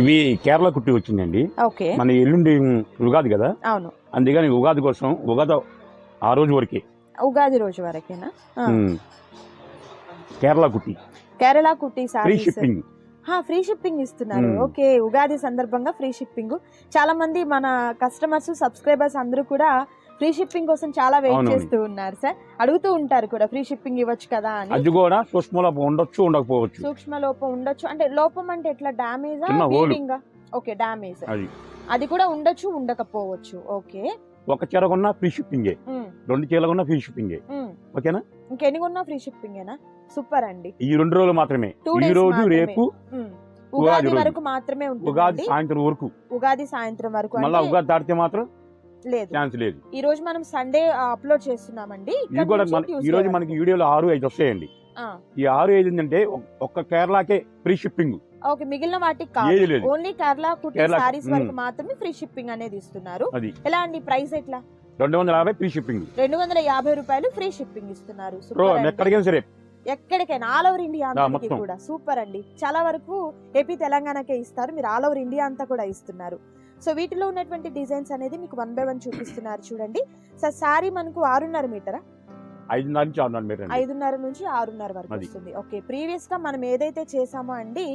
ఇవి కేరళ కుట్టి వచ్చిందండి. ఓకే. మన ఎల్లుండి ఉగాది కదా? అవును. అందుకని ఉగాది కోసం ఉగాది ఆ రోజు వరకే. ఉగాది రోజు వరకేనా. కేరళ కుట్టి. కేరళ కుట్టి ఫ్రీ షిప్పింగ్ ఫ్రీ షిప్పింగ్ ఇస్తున్నారు. ఓకే ఉగాది సందర్భంగా ఫ్రీ షిప్పింగ్ చాలా మంది మన కస్టమర్స్ సబ్స్క్రైబర్స్ అందరూ కూడా ఫ్రీ షిప్పింగ్ కోసం చాలా వెయిట్. చేస్తూ ఉన్నారు సార్. అడుగుతూ ఉంటారు కూడా ఫ్రీ షిప్పింగ్ ఇవ్వచ్చు కదా అని. అది కూడా సూక్ష్మలో ఉండొచ్చు ఉండకపోవచ్చు. సూక్ష్మ లోపం ఉండొచ్చు. అంటే లోపం అంటే ఎట్లా. వీవింగ్ ఓకే డ్యామేజ్ అది. కూడా ఉండొచ్చు ఉండకపోవచ్చు. ఓకే. ఒక చీర కొన్నా ఫ్రీ షిప్పింగే. రెండు చీరలు కొన్నా ఫ్రీ షిప్పింగే. ఓకేనా? ఇంకెన్ని కొన్నా ఫ్రీ షిప్పింగేనా? సూపర్ అండి. ఈ రెండు రోజులు మాత్రమే. ఈ రోజు. రేపు. ఉగాది ఉగాది. వరకు మాత్రమే ఉగాది ఉంటుంది సాయంత్రం వరకు. ఉగాది సాయంత్రం వరకు మళ్ళా ఉగాది దాటితే మాత్రం లేదు. ఛాన్స్ లేదు. ఈ రోజు మనం సండే అప్లోడ్ చేస్తున్నామండి. ఇది కూడా మన ఈ రోజు. మనకి వీడియోలో ఆరు ఐదు వస్తాయండి. ఈ ఆరు ఐదు ఏంటంటే ఒక్- ఒక్క కేరళకే ఫ్రీ షిప్పింగ్. ఓకే మిగిలిన వాటికి ఏది కాదు లేదు. ఓన్లీ కేరళ కుట్టి కేరళ, సారీస్ వరకు మ్మ్. మాత్రమే ఫ్రీ షిప్పింగ్ అనేది ఇస్తున్నారు. అది. ఎలా అండి? ప్రైస్ ఎట్లా? రెండు వందల యాభై ఫ్రీ షిప్పింగ్. రెండు వందల యాభై రూపాయలు ఫ్రీ షిప్పింగ్ ఇస్తున్నారు. అండి. ఎక్కడికైనా సరే. ఎక్కడికైనా ఆల్ ఓవర్ ఇండియా ఆ, అంతటికి మొత్తం. కూడా. సూపర్ అండి. చాలా వరకు ఏపీ తెలంగాణకే ఇస్తారు. మీరు ఆల్ ఓవర్ ఇండియా అంతా కూడా ఇస్తున్నారు. సో వీటిలో ఉన్నటువంటి డిజైన్స్ అనేది మీకు వన్ బై వన్ చూపిస్తున్నారు చూడండి. సార్ శారీ మనకు ఆరున్నర మీటరా? ఐదున్నర నుంచి ఆరున్నర మీటర్ ఐదున్నర నుంచి ఆరున్నర వరకు. వస్తుంది. ఓకే ప్రీవియస్గా మనం ఏదైతే చేసామో అండి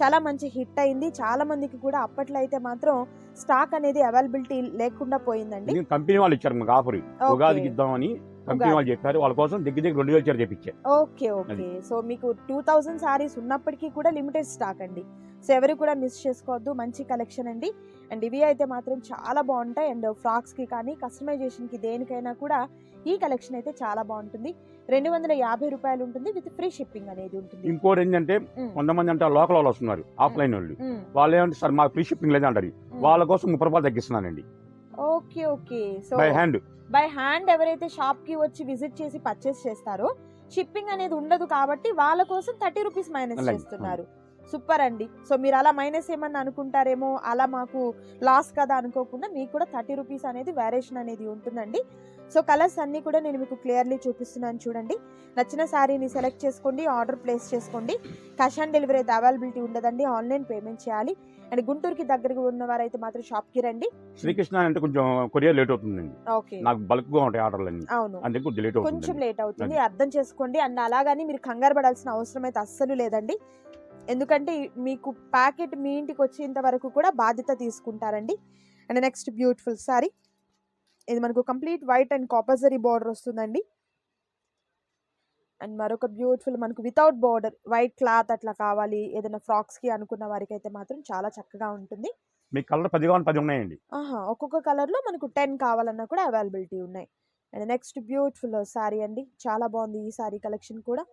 చాలా మంచి హిట్ అయింది. చాలా మందికి కూడా అప్పట్లో అయితే మాత్రం స్టాక్ అనేది అవైలబిలిటీ లేకుండా పోయిందండి. కంపెనీ వాళ్ళు ఇచ్చారు మాకు ఆఫర్. ఉగాదికి ఇద్దామని కంపెనీ. వాళ్ళు చెప్పారు. వాళ్ళ కోసం దగ్గర దగ్గర రెండు వేల చీర తెప్పించా. Okay okay. సో మీకు టూ థౌజండ్ సారీస్ ఉన్నప్పటికీ కూడా లిమిటెడ్ స్టాక్ అండి. సో ఎవరు కూడా మిస్ చేసుకోవద్దు. మంచి కలెక్షన్ అండి. అండ్ ఇవి అయితే మాత్రం చాలా బాగుంటాయి. అండ్ ఫ్రాక్స్కి కానీ కస్టమైజేషన్కి దేనికైనా కూడా ఈ కలెక్షన్ అయితే చాలా బాగుంటుంది. రెండు వందల యాభై రూపాయలు ఉంటుంది. విత్ ఫ్రీ షిప్పింగ్ అనేది ఉంటుంది. ఇంకోటి ఏంటంటే. కొంతమంది అంటే లోకల్ వాళ్ళు వస్తున్నారు ఆఫ్లైన్ వాళ్ళు. వాళ్ళు ఏమంటే సార్ మాకు ఫ్రీ షిప్పింగ్ లేదు అంటారు మ్మ్. వాళ్ళ కోసం ముప్పై రూపాయలు తగ్గిస్తున్నానండి. Okay okay. So by hand by hand ఎవరైతే షాప్కి వచ్చి విజిట్ చేసి పర్చేస్ చేస్తారో షిప్పింగ్ అనేది ఉండదు కాబట్టి వాళ్ళ కోసం థర్టీ రూపీస్ మైనస్. చేస్తున్నారు. సూపర్ అండి. సో మీరు అలా మైనస్ ఏమన్నా అనుకుంటారేమో అలా మాకు లాస్ కదా అనుకోకుండా మీకు కూడా థర్టీ రూపీస్ అనేది వేరియేషన్ అనేది ఉంటుందండి. సో కలర్స్ అన్నీ కూడా నేను మీకు క్లియర్లీ చూపిస్తున్నాను చూడండి. నచ్చిన శారీని సెలెక్ట్ చేసుకోండి ఆర్డర్ ప్లేస్ చేసుకోండి. క్యాష్ ఆన్ డెలివరీ అయితే అవైలబిలిటీ ఉండదండి ఆన్లైన్ పేమెంట్ చేయాలి. అండ్ గుంటూరుకి దగ్గరగా ఉన్నవారైతే మాత్రం షాప్కి రండి. శ్రీకృష్ణ అంటే కొంచెం కొరియర్ లేట్ అవుతుందండి. ఓకే. నాకు బల్క్గా ఉంటాయి ఆర్డర్లు అన్ని అవును. అందుకే కొంచెం లేట్ కొంచెం అవుతుంది లేట్ అవుతుంది. అర్థం చేసుకోండి. అండ్ అలాగని మీరు కంగారు పడాల్సిన అవసరం అయితే అస్సలు లేదండి. ఎందుకంటే మీకు ప్యాకెట్ మీ ఇంటికి వచ్చేంత వరకు కూడా బాధ్యత తీసుకుంటారండి. And next beautiful saree. ఇది మనకు కంప్లీట్ వైట్ అండ్ కాపర్జరీ బార్డర్ వస్తుందండి. అండ్ మరొక బ్యూటిఫుల్ మనకు వితౌట్ బార్డర్ వైట్ క్లాత్ అట్లా కావాలి ఏదైనా ఫ్రాక్స్కి అనుకున్న వారికి అయితే మాత్రం చాలా చక్కగా ఉంటుంది. మీకు కలర్ పది కావాలి పది ఉన్నాయండి. ఒక్కొక్క కలర్లో మనకు టెన్ కావాలన్నా కూడా అవైలబిలిటీ ఉన్నాయి. అండ్ నెక్స్ట్ బ్యూటిఫుల్ శారీ అండి. చాలా బాగుంది ఈ శారీ కలెక్షన్ కూడా.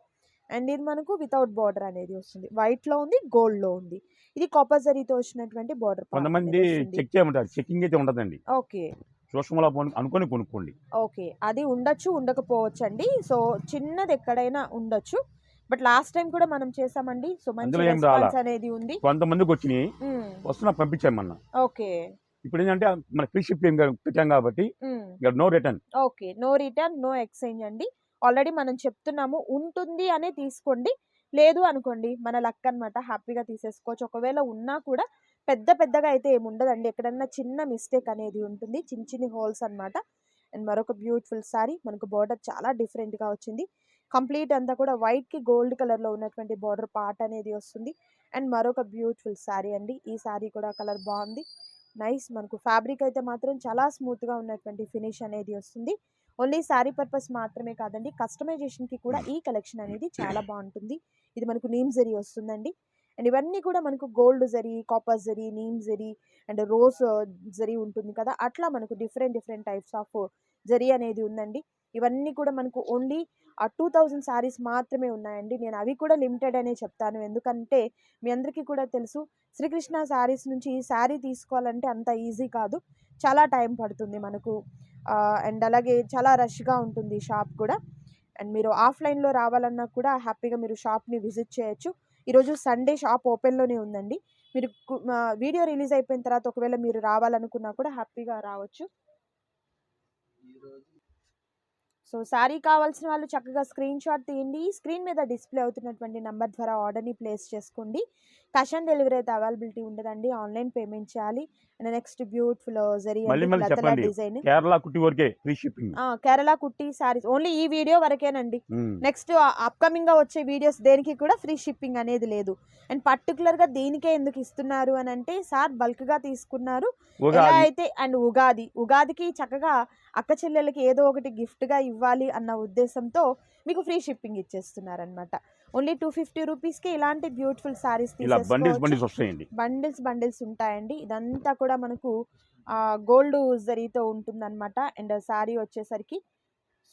అండ్ ఇది మనకు వితౌట్ బార్డర్ అనేది వస్తుంది. వైట్లో ఉంది గోల్డ్లో ఉంది. ఇది కాపర్ జరీతో వచ్చినటువంటి బార్డర్ కొంతమంది చెక్ చేయమంటారు. చెక్కింగ్ అయితే ఉండదండి. ఓకే. సూక్ష్మలో అనుకొని కొనుక్కోండి. ఓకే. అది ఉండొచ్చు ఉండకపోవచ్చు అండి సో చిన్నది ఎక్కడైనా ఉండొచ్చు. బట్ లాస్ట్ టైం కూడా మనం చేసామండి సో మంచి? రెస్పాన్స్ అనేది ఉంది. కొంతమందికి వచ్చినాయి. వస్తున్నా పంపించామన్నా ఓకే. ఇప్పుడు ఏంటంటే మన ఫ్రీ షిప్పింగ్ పెట్టాం కాబట్టి no return. Okay. No return no exchange అండి. ఆల్రెడీ మనం చెప్తున్నాము ఉంటుంది అనే తీసుకోండి. లేదు అనుకోండి మన లక్ అన్నమాట హ్యాపీగా తీసేసుకోవచ్చు. ఒకవేళ ఉన్నా కూడా పెద్ద పెద్దగా అయితే ఏమి ఉండదండి. ఎక్కడన్నా చిన్న మిస్టేక్ అనేది ఉంటుంది. చిన్న చిన్ని హోల్స్ అన్నమాట. అండ్ మరొక బ్యూటిఫుల్ సారీ. మనకు బార్డర్ చాలా డిఫరెంట్గా వచ్చింది. కంప్లీట్ అంతా కూడా వైట్కి గోల్డ్ కలర్లో ఉన్నటువంటి బార్డర్ పార్ట్ అనేది వస్తుంది. అండ్ మరొక బ్యూటిఫుల్ శారీ అండి. ఈ శారీ కూడా కలర్ బాగుంది. నైస్ మనకు ఫ్యాబ్రిక్ అయితే మాత్రం చాలా స్మూత్గా ఉన్నటువంటి ఫినిష్ అనేది వస్తుంది. ఓన్లీ శారీ పర్పస్ మాత్రమే కాదండి. కస్టమైజేషన్కి కూడా ఈ కలెక్షన్ అనేది చాలా బాగుంటుంది. ఇది మనకు నీమ్ జరీ వస్తుందండి. అండ్ ఇవన్నీ కూడా మనకు gold zari copper zari neem zari and rose zari ఉంటుంది కదా అట్లా మనకు different different types of zari అనేది ఉందండి. ఇవన్నీ కూడా మనకు ఓన్లీ ఆ టూ థౌజండ్ శారీస్ మాత్రమే ఉన్నాయండి. నేను అవి కూడా లిమిటెడ్ అనే చెప్తాను. ఎందుకంటే మీ అందరికీ కూడా తెలుసు శ్రీకృష్ణ శారీస్ నుంచి శారీ తీసుకోవాలంటే అంత ఈజీ కాదు. చాలా టైం పడుతుంది మనకు. అండ్ అలాగే చాలా రష్గా ఉంటుంది షాప్ కూడా. అండ్ మీరు ఆఫ్లైన్లో రావాలన్నా కూడా హ్యాపీగా మీరు షాప్ని విజిట్ చేయొచ్చు. ఈరోజు సండే షాప్ ఓపెన్లోనే ఉందండి. మీరు వీడియో రిలీజ్ అయిపోయిన తర్వాత ఒకవేళ మీరు రావాలనుకున్నా కూడా హ్యాపీగా రావచ్చు. సో శారీ కావాల్సిన వాళ్ళు చక్కగా స్క్రీన్ షాట్ తీయండి. స్క్రీన్ మీద డిస్ప్లే అవుతున్నటువంటి నెంబర్ ద్వారా ఆర్డర్ని ప్లేస్ చేసుకోండి. క్యాష్ ఆన్ డెలివరీ అయితే అవైలబిలిటీ ఉండదండి. ఆన్లైన్ పేమెంట్ చేయాలి. And next beautiful zari. Design. Kerala కుట్టి వరకే ఫ్రీ షిప్పింగ్. కేరళ కుట్టి శారీస్ ఓన్లీ ఈ వీడియో వరకేనండి. నెక్స్ట్ అప్కమింగ్గా వచ్చే వీడియోస్ దేనికి కూడా ఫ్రీ షిప్పింగ్ అనేది లేదు. అండ్ పర్టికులర్గా దీనికే ఎందుకు ఇస్తున్నారు అని అంటే సార్ బల్క్గా తీసుకున్నారు ఎలా అయితే అండ్ ఉగాది. ఉగాదికి చక్కగా అక్క చెల్లెలకి ఏదో ఒకటి gift గా ఇవ్వాలి అన్న ఉద్దేశంతో మీకు ఫ్రీ షిప్పింగ్ ఇచ్చేస్తున్నారు అనమాట ఓన్లీ టూ ఫిఫ్టీ రూపీస్కి ఇలాంటి బ్యూటిఫుల్ ఇలా బండిల్స్ బండిల్స్ వస్తాయండి. బండిల్స్ బండిల్స్ ఉంటాయండి. ఇదంతా కూడా మనకు గోల్డ్ జరీతో ఉంటుందన్నమాట. అండ్ శారీ వచ్చేసరికి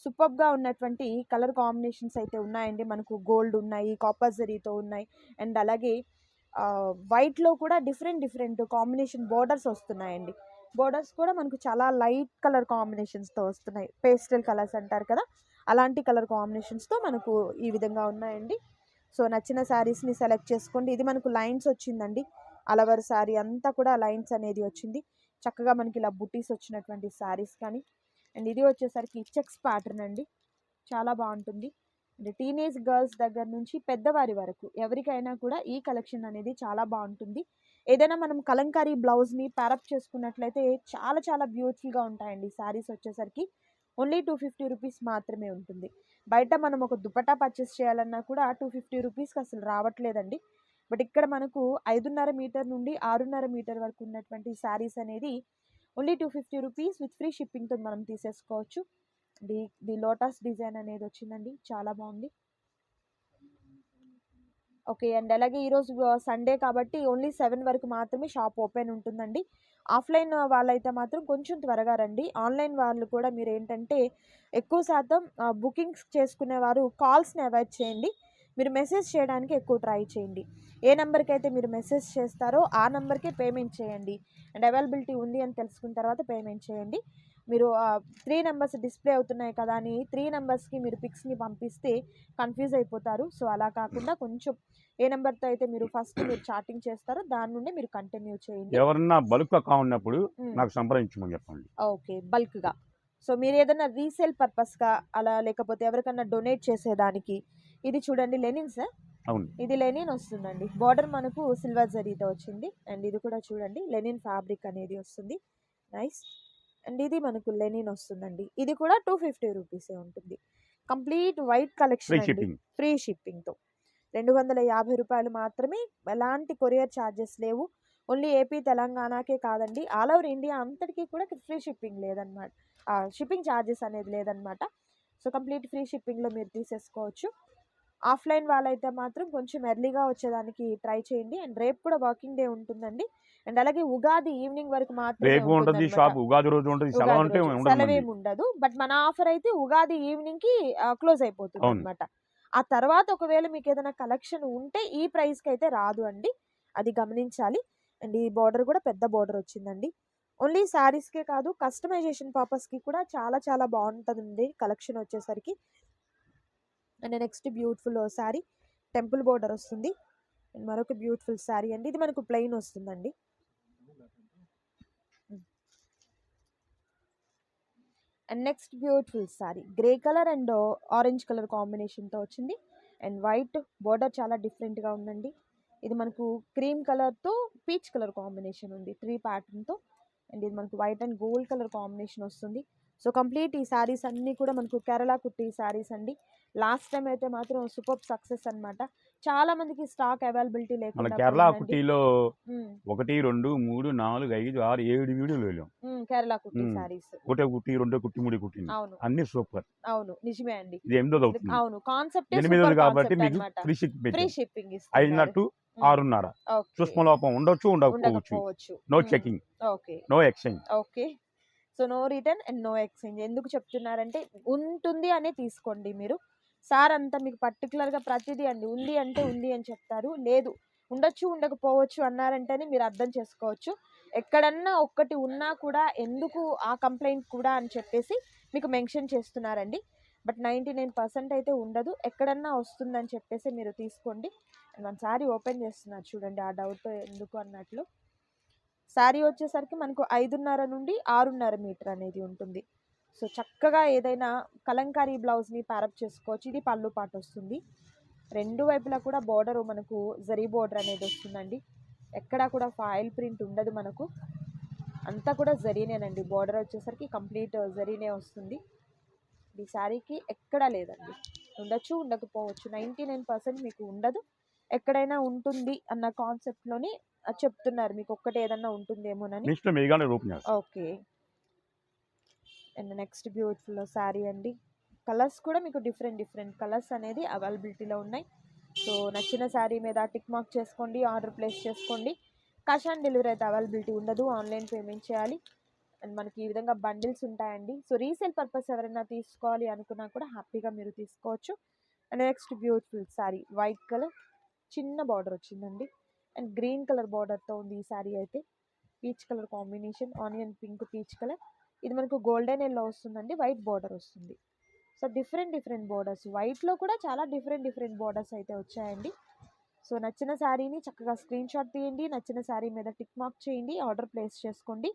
సూపర్గా ఉన్నటువంటి కలర్ కాంబినేషన్స్ అయితే ఉన్నాయండి. మనకు గోల్డ్ ఉన్నాయి కాపర్ జరీతో ఉన్నాయి. అండ్ అలాగే వైట్లో కూడా డిఫరెంట్ డిఫరెంట్ కాంబినేషన్ బోర్డర్స్ వస్తున్నాయండి. బోర్డర్స్ కూడా మనకు చాలా లైట్ కలర్ కాంబినేషన్స్తో వస్తున్నాయి. పేస్టల్ కలర్స్ అంటారు కదా అలాంటి కలర్ కాంబినేషన్స్తో మనకు ఈ విధంగా ఉన్నాయండి. సో నచ్చిన శారీస్ని సెలెక్ట్ చేసుకోండి. ఇది మనకు లైన్స్ వచ్చిందండి. అలవర్ శారీ అంతా కూడా లైన్స్ అనేది వచ్చింది. చక్కగా మనకి ఇలా బుటీస్ వచ్చినటువంటి శారీస్ కానీ అండ్ ఇది వచ్చేసరికి చెక్స్ ప్యాటర్న్ అండి. చాలా బాగుంటుంది. అంటే టీనేజ్ గర్ల్స్ దగ్గర నుంచి పెద్దవారి వరకు ఎవరికైనా కూడా ఈ కలెక్షన్ అనేది చాలా బాగుంటుంది. ఏదైనా మనం కలంకారీ బ్లౌజ్ని ప్యారప్ చేసుకున్నట్లయితే చాలా చాలా బ్యూటిఫుల్గా ఉంటాయండి. శారీస్ వచ్చేసరికి ఓన్లీ టూ ఫిఫ్టీ రూపీస్ మాత్రమే ఉంటుంది. బయట మనం ఒక దుపట్టా పర్చేస్ చేయాలన్నా కూడా టూ ఫిఫ్టీ రూపీస్కి అసలు రావట్లేదండి. బట్ ఇక్కడ మనకు ఐదున్నర మీటర్ నుండి ఆరున్నర మీటర్ వరకు ఉన్నటువంటి శారీస్ అనేది only two fifty rupees with free షిప్పింగ్తో మనం తీసేసుకోవచ్చు. ది ది లోటస్ డిజైన్ అనేది వచ్చిందండి. చాలా బాగుంది. ఓకే. అండ్ అలాగే ఈరోజు సండే కాబట్టి ఓన్లీ సెవెన్ వరకు మాత్రమే షాప్ ఓపెన్ ఉంటుందండి. ఆఫ్లైన్ వాళ్ళైతే మాత్రం కొంచెం త్వరగా రండి. ఆన్లైన్ వాళ్ళు కూడా మీరు ఏంటంటే ఎక్కువ శాతం బుకింగ్స్ చేసుకునేవారు కాల్స్ని అవాయిడ్ చేయండి. మీరు మెసేజ్ చేయడానికి ఎక్కువ ట్రై చేయండి. ఏ నెంబర్కి అయితే మీరు మెసేజ్ చేస్తారో ఆ నెంబర్కే పేమెంట్ చేయండి. అండ్ అవైలబిలిటీ ఉంది అని తెలుసుకున్న తర్వాత పేమెంట్ చేయండి. మీరు త్రీ నెంబర్స్ డిస్ప్లే అవుతున్నాయి కదా అని త్రీ నెంబర్స్కి మీరు పిక్స్ని పంపిస్తే కన్ఫ్యూజ్ అయిపోతారు. సో అలా కాకుండా కొంచెం ఏ నెంబర్తో అయితే మీరు ఫస్ట్ మీరు చాటింగ్ చేస్తారో దాని నుండి మీరు కంటిన్యూ చేయండి. ఎవరన్నా బల్క్ కావున్నప్పుడు. నాకు సంప్రదించమని చెప్పండి. ఓకే బల్క్గా. సో మీరు ఏదైనా రీసేల్ పర్పస్గా అలా లేకపోతే ఎవరికన్నా డొనేట్ చేసేదానికి ఇది చూడండి లెనిన్ సార్. అవును. ఇది లెనిన్ వస్తుందండి. బార్డర్ మనకు సిల్వర్ జరీతో వచ్చింది. అండ్ ఇది కూడా చూడండి లెనిన్ ఫ్యాబ్రిక్ అనేది వస్తుంది. నైస్. అండ్ ఇది మనకు లెనిన్ వస్తుందండి. ఇది కూడా టూ ఫిఫ్టీ రూపీసే ఉంటుంది. కంప్లీట్ వైట్ కలెక్షన్ ఫ్రీ షిప్పింగ్తో రెండు వందల యాభై రూపాయలు మాత్రమే. ఎలాంటి కొరియర్ ఛార్జెస్ లేవు. ఓన్లీ ఏపీ తెలంగాణకే కాదండి. ఆల్ ఓవర్ ఇండియా అంతటికీ కూడా ఫ్రీ షిప్పింగ్ లేదనమాట షిప్పింగ్ ఛార్జెస్ అనేది లేదనమాట సో కంప్లీట్ ఫ్రీ షిప్పింగ్లో మీరు తీసేసుకోవచ్చు. ఆఫ్లైన్ వాళ్ళైతే మాత్రం కొంచెం ఎర్లీగా వచ్చేదానికి ట్రై చేయండి. అండ్ రేపు కూడా వర్కింగ్ డే ఉంటుందండి. అండ్ అలాగే ఉగాది ఈవినింగ్ వరకు మాత్రమే రేపు ఉంటుంది ఉంటుందన్నమాట. షాప్ ఉగాది రోజు ఉంటుంది సెలవు ఉగాది అంటే రోజు. ఉండదు బట్ మన ఆఫర్ అయితే ఉగాది ఈవినింగ్కి క్లోజ్ అయిపోతుంది. అనమాట ఆ తర్వాత ఒకవేళ మీకు ఏదైనా కలెక్షన్ ఉంటే ఈ ప్రైస్కి అయితే రాదు అండి. అది గమనించాలి. అండ్ ఈ బార్డర్ కూడా పెద్ద బార్డర్ వచ్చిందండి. ఓన్లీ శారీస్కే కాదు కస్టమైజేషన్ పర్పస్కి కూడా చాలా చాలా బాగుంటుందండి కలెక్షన్ వచ్చేసరికి. And next beautiful saree temple border వస్తుంది. అండ్ మరొక బ్యూటిఫుల్ శారీ అండి. ఇది మనకు ప్లెయిన్ వస్తుందండి. And next beautiful saree. Grey colour and orange colour కాంబినేషన్తో వచ్చింది. అండ్ వైట్ బోర్డర్ చాలా డిఫరెంట్గా ఉందండి. ఇది మనకు క్రీమ్ కలర్తో పీచ్ కలర్ కాంబినేషన్ ఉంది త్రీ ప్యాటర్న్తో. అండ్ ఇది మనకు white and gold colour combination వస్తుంది. సో కంప్లీట్ ఈ శారీస్ అన్నీ కూడా మనకు కేరళ కుట్టి శారీస్ అండి. లాస్ట్ టైం అయితే మాత్రం సూపర్ సక్సెస్ అన్నమాట. చాలా మందికి స్టాక్ అవైలబిలిటీ మన లేకుండా కేరళ. కుట్టిలో ఉమ్, ఒకటి రెండు మూడు నాలుగు ఐదు ఆరు ఏడు వీడియోలు వెళ్ళాం. కేరళ కుట్టి. శారీస్ ఒకటే కుట్టి రెండో కుట్టి మూడు కుట్టి అవును. అన్ని సూపర్. అవును నిజమే అండి. ఇది ఎనిమిదోది అవుతుంది. అవును కాన్సెప్ట్ ఎనిమిదోది కాబట్టి మీకు ఫ్రీ షిప్పింగ్ ఫ్రీ షిప్పింగ్ అయినట్టు ఆరున్నర. ఓకే. సూక్ష్మలోపం ఉండొచ్చు ఉండకపోవచ్చు. No. Checking okay. No exchange okay. So no return and no exchange ఎందుకు చెప్తున్నారంటే ఉంటుంది అనే తీసుకోండి మీరు. సార్ అంతా మీకు పర్టికులర్గా ప్రతిదీ అండి. ఉంది అంటే ఉంది అని చెప్తారు. లేదు ఉండొచ్చు ఉండకపోవచ్చు అన్నారంటేనే మీరు అర్థం చేసుకోవచ్చు. ఎక్కడన్నా ఒక్కటి ఉన్నా కూడా ఎందుకు ఆ కంప్లైంట్ కూడా అని చెప్పేసి మీకు మెన్షన్ చేస్తున్నారండి. బట్ నైంటీ నైన్ పర్సెంట్ అయితే ఉండదు. ఎక్కడన్నా వస్తుందని చెప్పేసి మీరు తీసుకోండి. వన్ సారీ ఓపెన్ చేస్తున్నారు చూడండి ఆ డౌట్ ఎందుకు అన్నట్లు. శారీ వచ్చేసరికి మనకు ఐదున్నర నుండి ఆరున్నర మీటర్ అనేది ఉంటుంది. సో చక్కగా ఏదైనా కలంకారీ బ్లౌజ్ని ప్యారప్ చేసుకోవచ్చు. ఇది పళ్ళు పాట వస్తుంది. రెండు వైపులా కూడా బోర్డర్ మనకు జరీ బోర్డర్ అనేది వస్తుందండి. ఎక్కడా కూడా ఫాయిల్ ప్రింట్ ఉండదు మనకు. అంతా కూడా జరీనేనండి బోర్డర్ వచ్చేసరికి కంప్లీట్ జరీనే వస్తుంది. ఈ శారీకి ఎక్కడా లేదండి. ఉండొచ్చు ఉండకపోవచ్చు. నైంటీ నైన్ పర్సెంట్ మీకు ఉండదు. ఎక్కడైనా ఉంటుంది అన్న కాన్సెప్ట్లోని చెప్తున్నారు. మీకు ఒక్కటి ఏదన్నా ఉంటుందేమోనని. Okay. And next beautiful saree అండి. కలర్స్ కూడా మీకు డిఫరెంట్ డిఫరెంట్ కలర్స్ అనేది అవైలబిలిటీలో ఉన్నాయి. సో నచ్చిన శారీ మీద టిక్ మార్క్ చేసుకోండి ఆర్డర్ ప్లేస్ చేసుకోండి. క్యాష్ ఆన్ డెలివరీ అయితే అవైలబిలిటీ ఉండదు ఆన్లైన్ పేమెంట్ చేయాలి. అండ్ మనకి ఈ విధంగా బండిల్స్ ఉంటాయండి. సో రీసేల్ పర్పస్ ఎవరైనా తీసుకోవాలి అనుకున్నా కూడా హ్యాపీగా మీరు తీసుకోవచ్చు. And next beautiful saree white colour చిన్న బార్డర్ వచ్చిందండి. అండ్ గ్రీన్ కలర్ బార్డర్తో ఉంది ఈ శారీ అయితే. Peach colour combination onion pink peach colour. ఇది మనకు గోల్డెన్ ఎల్లో వస్తుందండి వైట్ బార్డర్ వస్తుంది. సో డిఫరెంట్ డిఫరెంట్ బార్డర్స్ వైట్లో కూడా చాలా డిఫరెంట్ డిఫరెంట్ బార్డర్స్ అయితే వచ్చాయండి. సో నచ్చిన శారీని చక్కగా స్క్రీన్ షాట్ తీయండి నచ్చిన శారీ మీద టిక్ మార్క్ చేయండి ఆర్డర్ ప్లేస్ చేసుకోండి.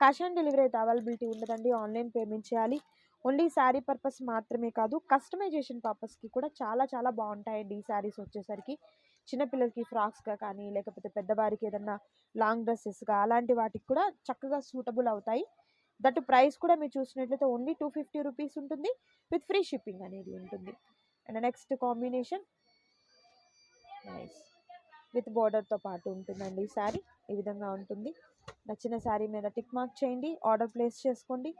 క్యాష్ ఆన్ డెలివరీ అయితే అవైలబిలిటీ ఉండదండి ఆన్లైన్ పేమెంట్ చేయాలి. ఓన్లీ శారీ పర్పస్ మాత్రమే కాదు కస్టమైజేషన్ పర్పస్కి కూడా చాలా చాలా బాగుంటాయండి ఈ శారీస్ వచ్చేసరికి. చిన్నపిల్లలకి ఫ్రాక్స్గా కానీ లేకపోతే పెద్దవారికి ఏదన్నా లాంగ్ డ్రెస్సెస్గా అలాంటి వాటికి కూడా చక్కగా సూటబుల్ అవుతాయి. దట్ ప్రైస్ కూడా మీరు చూసినట్లయితే ఓన్లీ టూ ఫిఫ్టీ రూపీస్ ఉంటుంది విత్ ఫ్రీ షిప్పింగ్ అనేది ఉంటుంది. And next combination. Nice with బోర్డర్తో పాటు ఉంటుందండి ఈ శారీ ఈ విధంగా ఉంటుంది. నచ్చిన శారీ మీద టిక్ మార్క్ చేయండి. ఆర్డర్ ప్లేస్ చేసుకోండి.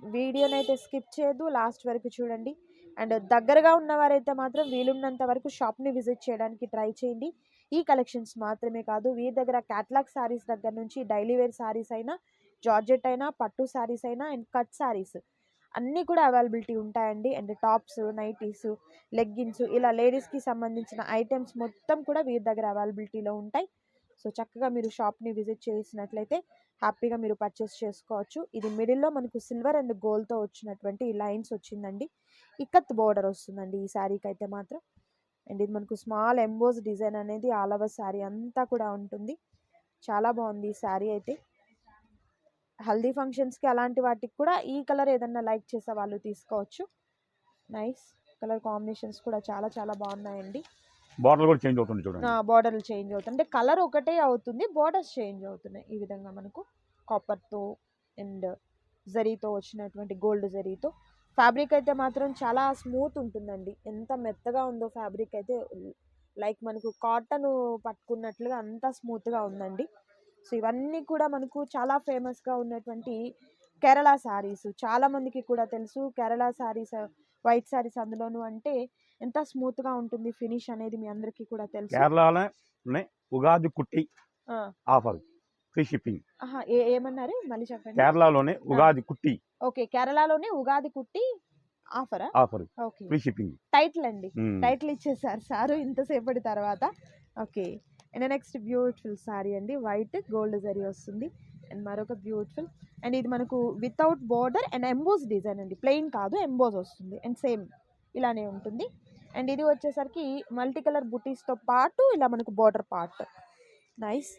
వీడియోనైతే అయితే స్కిప్ చేయొద్దు. లాస్ట్ వరకు చూడండి. అండ్ దగ్గరగా ఉన్నవారైతే మాత్రం వీలున్నంత వరకు షాప్ని విజిట్ చేయడానికి ట్రై చేయండి. ఈ కలెక్షన్స్ మాత్రమే కాదు వీరి దగ్గర క్యాట్లాగ్ శారీస్ దగ్గర నుంచి డైలీ వేర్ శారీస్ అయినా జార్జెట్ అయినా పట్టు శారీస్ అయినా అండ్ కట్ శారీస్ అన్నీ కూడా అవైలబిలిటీ ఉంటాయండి. అండ్ టాప్స్ నైటీస్ లెగ్గిన్స్ ఇలా లేడీస్కి సంబంధించిన ఐటమ్స్ మొత్తం కూడా వీరి దగ్గర అవైలబిలిటీలో ఉంటాయి. సో చక్కగా మీరు షాప్ని విజిట్ చేసినట్లయితే హ్యాపీగా మీరు పర్చేస్ చేసుకోవచ్చు. ఇది మిడిల్లో మనకు సిల్వర్ అండ్ గోల్డ్తో వచ్చినటువంటి లైన్స్ వచ్చిందండి. ఇక్కత్ బోర్డర్ వస్తుందండి ఈ శారీకి అయితే మాత్రం. అండ్ ఇది మనకు స్మాల్ ఎంబోస్ డిజైన్ అనేది ఆల్ ఓవర్ శారీ అంతా కూడా ఉంటుంది. చాలా బాగుంది ఈ శారీ అయితే. హల్దీ ఫంక్షన్స్కి అలాంటి వాటికి కూడా ఈ కలర్ ఏదన్నా లైక్ చేసే వాళ్ళు తీసుకోవచ్చు. నైస్. కలర్ కాంబినేషన్స్ కూడా చాలా చాలా బాగున్నాయండి. బార్డర్ కూడా చేంజ్ అవుతుంది చూడండి. బార్డర్లు చేంజ్ అవుతుంది. అంటే కలర్ ఒకటే అవుతుంది బార్డర్స్ చేంజ్ అవుతున్నాయి ఈ విధంగా మనకు. కాపర్తో అండ్ జరీతో వచ్చినటువంటి గోల్డ్ జరీతో. ఫ్యాబ్రిక్ అయితే మాత్రం చాలా స్మూత్ ఉంటుందండి. ఎంత మెత్తగా ఉందో ఫ్యాబ్రిక్ అయితే లైక్ మనకు కాటన్ పట్టుకున్నట్లుగా అంత స్మూత్గా ఉందండి. సో ఇవన్నీ కూడా మనకు చాలా ఫేమస్గా ఉన్నటువంటి కేరళ శారీస్ చాలా మందికి కూడా తెలుసు కేరళ శారీస్ వైట్ శారీస్ అందులోను అంటే ఎంత స్మూత్గా ఉంటుంది ఫినిష్ అనేది మీ అందరికీ కూడా తెలుసు. కేరళలోనే ఉగాది కుట్టి ఆఫర్ ఫ్రీ షిప్పింగ్. ఏమన్నారు? మళ్ళీ చెప్పండి. కేరళలోనే ఉగాది కుట్టి ఓకే కేరళలోనే ఉగాది కుట్టి ఆఫరా? Offer. Okay. Free shipping. Title అండి. టైటిల్ ఇచ్చేసారు సారు ఇంతసేపటి తర్వాత. Okay. And next beautiful saree అండి వైట్ గోల్డ్ జరీ వస్తుంది. అండ్ మరొక బ్యూటిఫుల్ అండ్ ఇది మనకు without border and emboss design అండి ప్లెయిన్ కాదు ఎంబోస్ వస్తుంది. అండ్ సేమ్ ఇలానే ఉంటుంది. అండ్ ఇది వచ్చేసరికి మల్టీ కలర్ బుటీస్తో పాటు ఇలా మనకు బోర్డర్ పార్ట్. నైస్.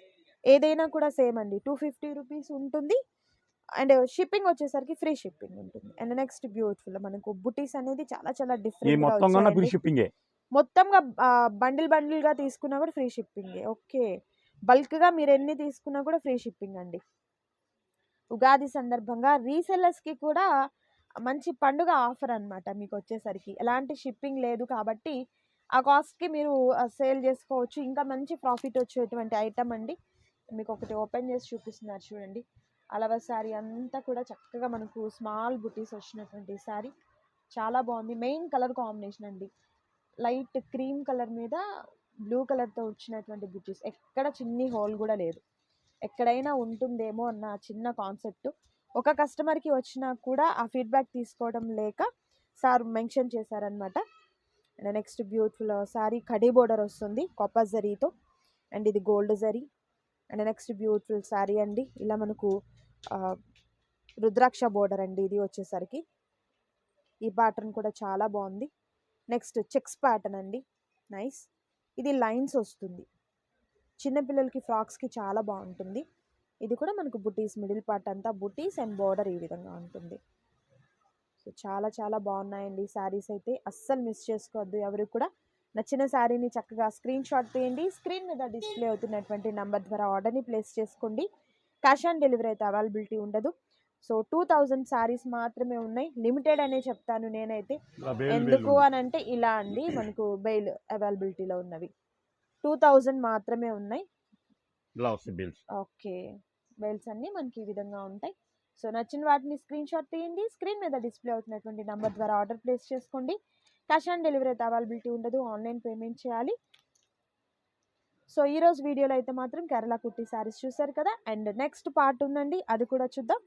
ఏదైనా కూడా సేమ్ అండి టూ ఫిఫ్టీ రూపీస్ ఉంటుంది. అండ్ షిప్పింగ్ వచ్చేసరికి ఫ్రీ షిప్పింగ్ ఉంటుంది. అండ్ నెక్స్ట్ బ్యూటిఫుల్ మనకు బుటీస్ అనేది చాలా చాలా డిఫరెంట్ షిప్పింగే. మొత్తంగా బండిల్ బండిల్గా తీసుకున్నా కూడా ఫ్రీ షిప్పింగ్. ఓకే. బల్క్గా మీరు ఎన్ని తీసుకున్నా కూడా ఫ్రీ షిప్పింగ్ అండి. ఉగాది సందర్భంగా రీసెల్లర్స్కి కూడా మంచి పండుగ ఆఫర్ అన్నమాట మీకు వచ్చేసరికి. ఎలాంటి షిప్పింగ్ లేదు కాబట్టి ఆ కాస్ట్కి మీరు సేల్ చేసుకోవచ్చు. ఇంకా మంచి ప్రాఫిట్ వచ్చేటువంటి ఐటమ్ అండి. మీకు ఒకటి ఓపెన్ చేసి చూపిస్తున్నారు చూడండి. అలవ శారీ అంతా కూడా చక్కగా మనకు స్మాల్ బుటీస్ వచ్చినటువంటి శారీ చాలా బాగుంది. మెయిన్ కలర్ కాంబినేషన్ అండి. లైట్ క్రీమ్ కలర్ మీద బ్లూ కలర్తో వచ్చినటువంటి బుటీస్. ఎక్కడ చిన్ని హోల్ కూడా లేదు. ఎక్కడైనా ఉంటుందేమో అన్న చిన్న కాన్సెప్ట్. ఒక కస్టమర్కి వచ్చినా కూడా ఆ ఫీడ్బ్యాక్ తీసుకోవడం లేక సార్ మెన్షన్ చేశారనమాట అండ్ నెక్స్ట్ బ్యూటిఫుల్ సారీ కడీ బోర్డర్ వస్తుంది కాపర్ జరీతో. అండ్ ఇది gold zari. And next beautiful saree అండి. ఇలా మనకు రుద్రాక్ష బోర్డర్ అండి. ఇది వచ్చేసరికి. ఈ ప్యాటర్న్ కూడా చాలా బాగుంది. నెక్స్ట్ చెక్స్ ప్యాటర్న్ అండి. నైస్. ఇది లైన్స్ వస్తుంది. చిన్నపిల్లలకి ఫ్రాక్స్కి చాలా బాగుంటుంది. ఇది కూడా మనకు బుటీస్ మిడిల్ పార్ట్ అంతా బుటీస్ అండ్ బార్డర్ ఈ విధంగా ఉంటుంది. సో చాలా చాలా బాగున్నాయండి. శారీస్ అయితే అస్సలు మిస్ చేసుకోవద్దు. ఎవరు కూడా నచ్చిన శారీని చక్కగా స్క్రీన్ షాట్ తీయండి. స్క్రీన్ మీద డిస్ప్లే అవుతున్నటువంటి నంబర్ ద్వారా ఆర్డర్ని ప్లేస్ చేసుకోండి. క్యాష్ ఆన్ డెలివరీ అయితే అవైలబిలిటీ ఉండదు. సో టూ థౌజండ్ శారీస్ మాత్రమే ఉన్నాయి. లిమిటెడ్ అనే చెప్తాను నేనైతే. ఎందుకు. అని అంటే ఇలా అండి మనకు బెయిల్ అవైలబిలిటీలో ఉన్నవి. టూ థౌజండ్ మాత్రమే ఉన్నాయి. ఓకే. బెల్స్ అన్నీ మనకి ఈ విధంగా ఉంటాయి. సో నచ్చిన వాటిని స్క్రీన్ షాట్ తీయండి. స్క్రీన్ మీద డిస్ప్లే అవుతున్నటువంటి నంబర్ ద్వారా ఆర్డర్ ప్లేస్ చేసుకోండి. క్యాష్ ఆన్ డెలివరీ అయితే అవైలబిలిటీ ఉండదు. ఆన్లైన్ పేమెంట్ చేయాలి. సో ఈ రోజు వీడియోలో అయితే మాత్రం కేరళ కుర్తి శారీస్ చూసారు కదా? అండ్ నెక్స్ట్ పార్ట్ ఉందండి. అది కూడా చూద్దాం.